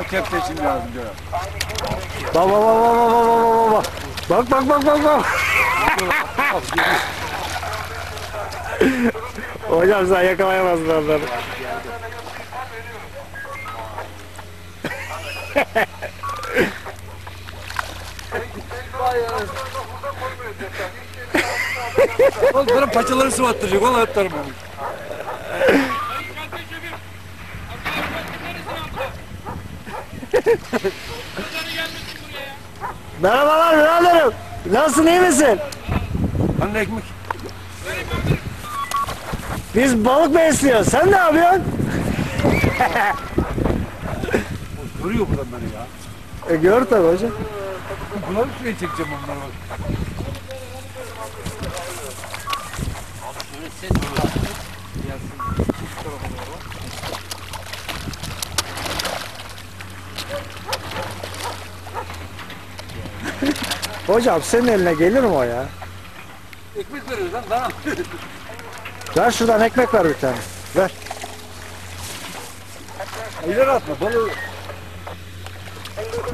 Kepçe için lazım diyor. Bak bak bak bak bak bak bak. Bak bak bak bak bak. Hocam sen yakalayamazsın onları. Oğlum bana paçaları sıvattıracak. Oğlum atlarım onu. Merhabalar biraderim. Nasılsın iyi misin? Hani ekmek? Biz balık besliyoruz. Sen ne yapıyorsun? Görüyor buradan beni ya. E gör tabii hocam. Bir şuraya çekeceğim onları bak. Hocam senin eline gelir mi o ya? Ekmek veriyoruz lan. Lan. Ver şuradan ekmek ver bir tane. Ver. İleri atma. Balığı.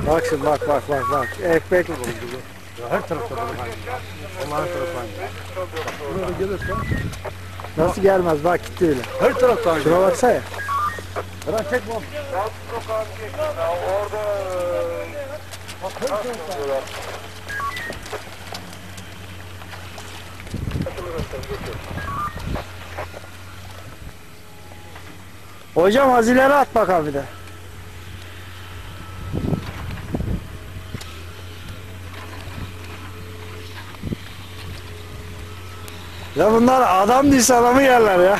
Bak şimdi bak bak bak bak. Ekmek. Ya her tarafta aynı. Allah'ın tarafı aynı. Buraya gelirse Nasıl gelmez bak gitti bile. her tarafta aynı. Şuna baksana. Eren çekme oğlum. Hocam az at bakalım bir de. Ya bunlar adam değilse adamı yerler ya.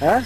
He?